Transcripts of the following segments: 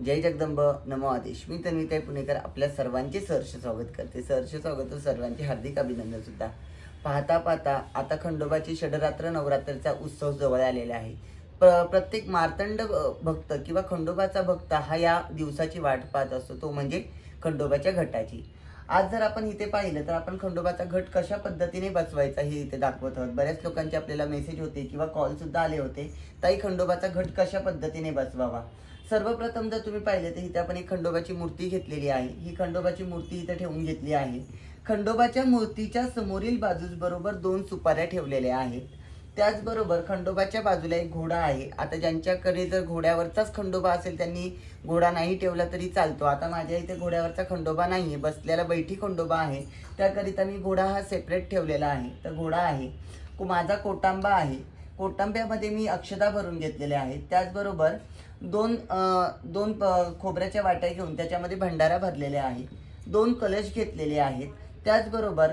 जय जगदंब नमो आदेश. मी तन्विताई पुणेकर आपल्या सर्वांचे सहर्ष स्वागत करते. सहर्ष स्वागत सर्वांचे हार्दिक अभिनंदन सुद्धा. पाहता पाहता आता खंडोबाची षडरात्र नवरात्रचा उत्सव जवळ आलेला आहे. प्र प्रत्येक मार्तंड भक्त किंवा खंडोबाचा भक्त हा या दिवसाची वाट पाहत असतो तो म्हणजे खंडोबाच्या घटाची. आज जर आपण इथे पाहिलं तर आपण खंडोबाचा घट कशा पद्धतीने बसवायचा हे इथे दाखवत आहोत. बऱ्याच लोकांचे आपल्याला मेसेज होते किंवा कॉलसुद्धा आले होते ताई खंडोबाचा घट कशा पद्धतीने बसवावा? सर्वप्रथम जर तुम्ही पाहिले तर इथे आपण एक खंडोबाची मूर्ती घेतलेली आहे. ही खंडोबाची मूर्ती इथे ठेवून घेतली आहे. खंडोबाच्या मूर्तीच्या समोरील बाजूस बरोबर दोन सुपाऱ्या ठेवलेल्या आहेत. त्याचबरोबर खंडोबाच्या बाजूला एक घोडा आहे. आता ज्यांच्याकडे जर घोड्यावरचाच खंडोबा असेल त्यांनी घोडा नाही ठेवला तरी चालतो. आता माझ्या इथे घोड्यावरचा खंडोबा नाही आहे बसलेला बैठी खंडोबा आहे. त्याकरिता मी घोडा हा सेपरेट ठेवलेला आहे. तर घोडा आहे. माझा कोटांबा आहे. कोटांब्यामध्ये मी अक्षता भरून घेतलेल्या आहेत. त्याचबरोबर दोन दोन प- खोबऱ्याच्या वाट्या घेऊन त्याच्यामध्ये भंडारा भरलेल्या आहेत. दोन कलश घेतलेले आहेत. त्याचबरोबर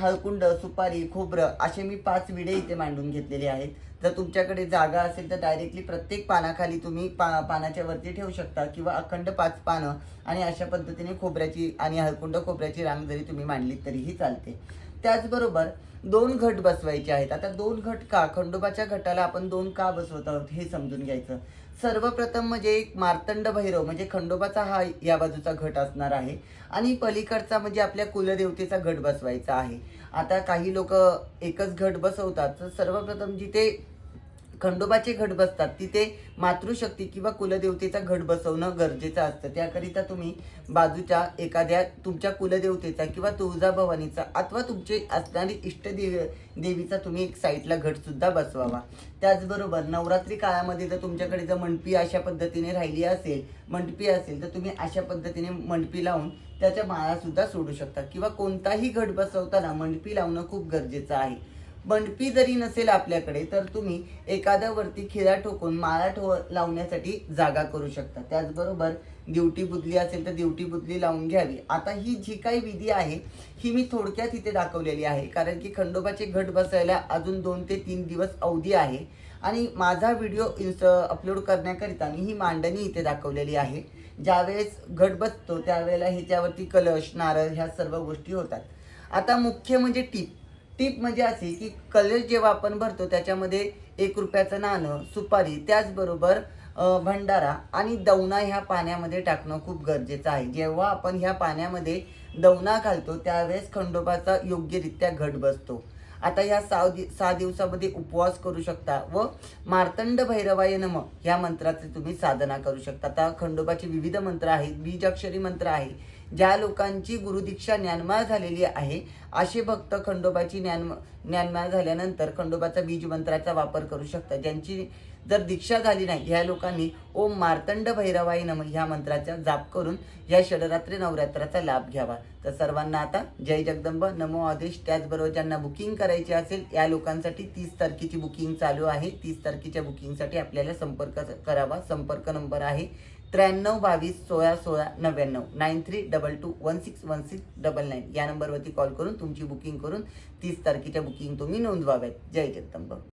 हळकुंड सुपारी खोबरं असे मी पाच विडे इथे मांडून घेतलेले आहेत. जर तुमच्याकडे जागा असेल तर डायरेक्टली प्रत्येक पानाखाली तुम्ही पा पानाच्या वरती ठेवू शकता किंवा अखंड पाच पानं आणि अशा पद्धतीने खोबऱ्याची आणि हळकुंड खोबऱ्याची रांग जरी तुम्ही मांडली तरीही चालते. त्याचबरोबर दोन घट बसवायचे आहेत. आता दोन घट का? खंडोबाच्या घटाला आपण दोन का बसवत आहोत हे समजून घ्यायचं. सर्वप्रथम म्हणजे एक मार्तंड भैरव म्हणजे खंडोबाचा हा या बाजूचा घट असणार आहे. आणि पलीकडचा म्हणजे आपल्या कुलदेवतेचा घट बसवायचा आहे. आता काही लोक एकच घट बसवतात तर सर्वप्रथम जिथे खंडोबाचे घट बसतात. तिथे मातृशक्ती किंवा कुलदेवतेचा घट बसवणं गरजेचं असतं. त्याकरिता तुम्ही बाजूच्या एखाद्या तुमच्या कुलदेवतेचा किंवा तुळजाभवानीचा अथवा तुमचे असणारी इष्टदेव देवीचा तुम्ही एक साईडला घटसुद्धा बसवावा. त्याचबरोबर नवरात्री काळामध्ये जर तुमच्याकडे जर मंडपी अशा पद्धतीने राहिली असेल मंडपी असेल तर तुम्ही अशा पद्धतीने मंडपी लावून त्याच्या माळासुद्धा सोडू शकता. किंवा कोणताही घट बसवताना मंडपी लावणं खूप गरजेचं आहे. बंडपी जरी नसेल आपल्याकडे तर तुम्ही एखाद्या वरती खिळा ठोकून माळा ठो लावण्यासाठी जागा करू शकता. त्याचबरोबर दिवटी बुदली असेल तर दिवटी बुदली लावून घ्यावी. आता ही जी काही विधी आहे ही मी थोडक्यात इथे दाखवलेली आहे. कारण की खंडोबाचे घट बसायला अजून दोन ते तीन दिवस अवधी आहे. आणि माझा व्हिडिओ इन्स्ट अपलोड करण्याकरिता मी ही मांडणी इथे दाखवलेली आहे. ज्यावेळेस घट बसतो त्यावेळेला ह्याच्यावरती कलश नारळ ह्या सर्व गोष्टी होतात. आता मुख्य म्हणजे टीप. टीप म्हणजे अशी की कलश जेव्हा आपण भरतो त्याच्यामध्ये एक रुपयाचं नाणं सुपारी त्याचबरोबर भंडारा आणि दवना ह्या पाण्यामध्ये टाकणं खूप गरजेचं आहे. जेव्हा आपण ह्या पाण्यामध्ये दवना घालतो त्यावेळेस खंडोबाचा योग्यरित्या घट बसतो. आता ह्या सहा दि सहा दिवसामध्ये उपवास करू शकता व मार्तंड भैरवाय नम ह्या मंत्राचे तुम्ही साधना करू शकता. आता खंडोबाचे विविध मंत्र आहेत बीजाक्षरी मंत्र आहे ज्या लोकांची गुरुदीक्षा ज्ञानमाळ झालेली आहे असे भक्त खंडोबाची ज्ञान ज्ञानमाळ झाल्यानंतर खंडोबाचा बीज मंत्राचा वापर करू शकतात. ज्यांची जर दीक्षा झाली नाही ह्या लोकांनी ओम मार्तंड भैरवाई नम ह्या मंत्राचा जाप करून या षडरात्री नवरात्राचा लाभ घ्यावा. तर सर्वांना आता जय जगदंब नमो आदेश. त्याचबरोबर ज्यांना बुकिंग करायची असेल या लोकांसाठी तीस तारखेची बुकिंग चालू आहे. तीस तारखेच्या बुकिंगसाठी आपल्याला संपर्क करावा. संपर्क नंबर आहे त्र्याण्णव बावीस सोळा सोळा नव्याण्णव. Nine three double two one six one six double nine. या नंबरवरती कॉल करून तुमची बुकिंग करून तीस तारखेच्या बुकिंग तुम्ही नोंदवाव्यात. जय जगदंब.